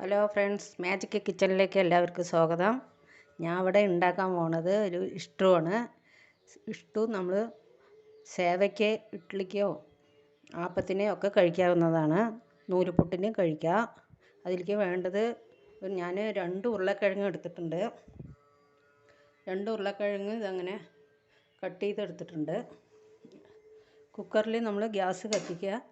Hello friends magic കിച്ചണിലേക്ക് എല്ലാവർക്കും സ്വാഗതം. ഞാൻ ഇവിടെ ഉണ്ടാക്കാൻ പോണത് ഒരു ഇഷ്ടമാണ് ഇഷ്ടു നമ്മൾ സേവയ്ക്ക് ഇഡ്ഡലിക്കോ ആപ്പത്തിനെയോ ഒക്കെ കഴിക്കാവുന്നതാണ്. നൂലുപുട്ടിനെയും കഴിക്കാം. അതിലേക്ക് വേണ്ടത് ഞാൻ രണ്ട് ഉരുളക്കിഴങ്ങ് എടുത്തിട്ടുണ്ട്. രണ്ട് ഉരുളക്കിഴങ്ങ് ഇതങ്ങനെ കട്ട് ചെയ്തെടുത്തിട്ടുണ്ട്. കുക്കറിൽ നമ്മൾ ഗ്യാസ് കത്തിക്കുക.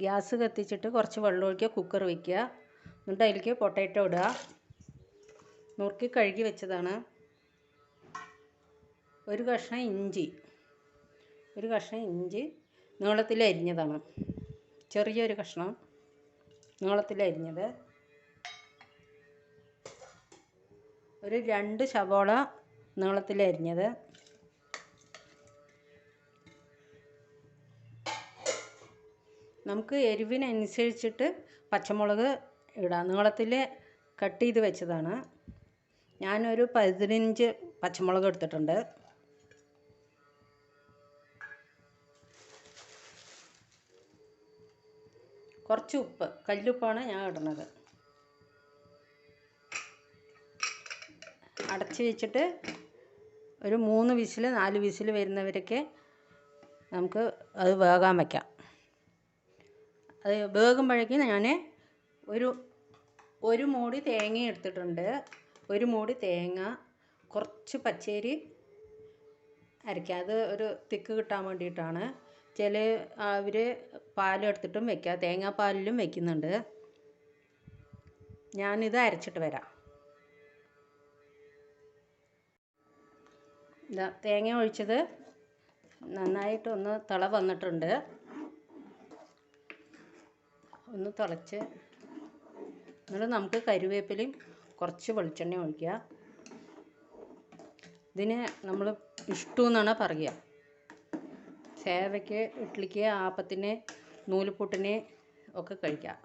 ഗ്യാസ് കത്തിച്ചിട്ട് കുറച്ച് വെള്ളം ഒഴിക്കുക കുക്കർ വയ്ക്കുക. എന്നിട്ട് അതിലേക്ക് പൊട്ടാറ്റോ ഇടുക. നുറുക്കി കഴുകി വെച്ചതാണ്. ഒരു കഷ്ണം ഇഞ്ചി. ഒരു കഷ്ണം ഇഞ്ചി നീളത്തിൽ അരിഞ്ഞതാണ്. ചെറിയൊരു കഷ്ണം നീളത്തിൽ അരിഞ്ഞത്. ഒരു രണ്ട് സവോള നീളത്തിൽ അരിഞ്ഞത്. നമുക്ക് എരിവിനനുസരിച്ചിട്ട് പച്ചമുളക് ഇടാം. നീളത്തിൽ കട്ട് ചെയ്ത് വെച്ചതാണ്. ഞാനൊരു പതിനഞ്ച് പച്ചമുളക് എടുത്തിട്ടുണ്ട്. കുറച്ച് ഉപ്പ് കല്ലുപ്പാണ് ഞാൻ ഇടുന്നത്. അടച്ച് വെച്ചിട്ട് ഒരു മൂന്ന് വിസിൽ നാല് വിസിൽ വരുന്നവരൊക്കെ നമുക്ക് അത് വേകാൻ വയ്ക്കാം അത് വേകുമ്പോഴേക്കും ഞാൻ ഒരു ഒരു മൂടി തേങ്ങ എടുത്തിട്ടുണ്ട്. ഒരു മൂടി തേങ്ങ കുറച്ച് പച്ചരി അരയ്ക്കുക. അത് ഒരു തിക്ക് കിട്ടാൻ വേണ്ടിയിട്ടാണ്. ചില അവർ പാലെടുത്തിട്ടും വെക്കുക തേങ്ങാപ്പാലിലും വെക്കുന്നുണ്ട് ഞാനിത് അരച്ചിട്ട് വരാം. തേങ്ങ ഒഴിച്ചത് നന്നായിട്ടൊന്ന് തിള വന്നിട്ടുണ്ട്. ഒന്ന് തിളച്ച് എന്നിട്ട് നമുക്ക് കരിവേപ്പിലയും കുറച്ച് വെളിച്ചെണ്ണ ഒഴിക്കുക. ഇതിന് നമ്മൾ ഇഷ്ടു എന്നാണ് പറയുക. സേവയ്ക്ക് ഇഡ്ഡലിക്ക് ആപ്പത്തിന് നൂലുപൂട്ടിന് ഒക്കെ കഴിക്കാം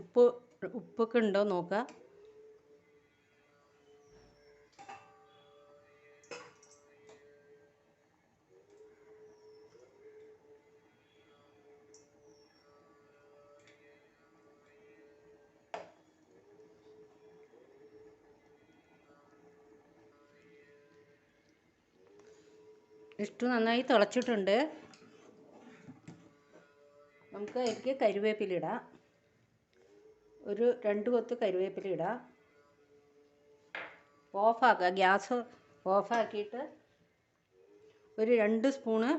ഉപ്പ് ഉപ്പൊക്കെ ഉണ്ടോ നോക്കുക. ഇഷ്ടു നന്നായി തിളച്ചിട്ടുണ്ട്. നമുക്ക് അതിലേക്ക് കരുവേപ്പില ഇടാം. ഒരു രണ്ട് കൊത്ത് കരുവേപ്പില ഇടാം. ഓഫാക്കുക ഗ്യാസ് ഓഫാക്കിയിട്ട് ഒരു രണ്ട് സ്പൂണ്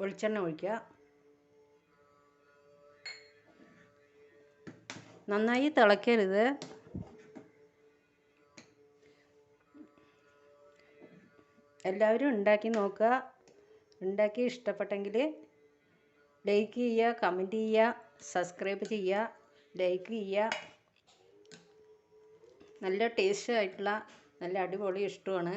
വെളിച്ചെണ്ണ ഒഴിക്കുക. നന്നായി തിളക്കരുത്. എല്ലാവരും ഉണ്ടാക്കി നോക്കുക. ഉണ്ടാക്കി ഇഷ്ടപ്പെട്ടെങ്കിൽ ലൈക്ക് ചെയ്യുക കമന്റ് ചെയ്യുക സബ്സ്ക്രൈബ് ചെയ്യുക ലൈക്ക് ചെയ്യുക. നല്ല ടേസ്റ്റ് ആയിട്ടുള്ള നല്ല അടിപൊളി ഇഷ്ടമാണ്.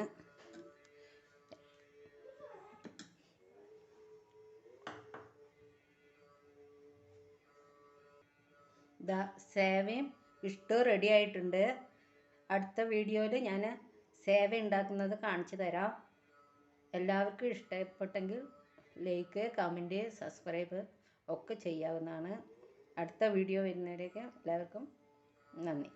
ഇതാ സേവയും ഇഷ്ടവും റെഡി ആയിട്ടുണ്ട്. അടുത്ത വീഡിയോയിൽ ഞാൻ സേവ ഉണ്ടാക്കുന്നത് കാണിച്ചു തരാം. എല്ലാവർക്കും ഇഷ്ടപ്പെട്ടെങ്കിൽ ലൈക്ക് കമന്റ് സബ്സ്ക്രൈബ് ഒക്കെ ചെയ്യാവുന്നതാണ്. അടുത്ത വീഡിയോ വരുന്നവരേക്ക് എല്ലാവർക്കും നന്ദി.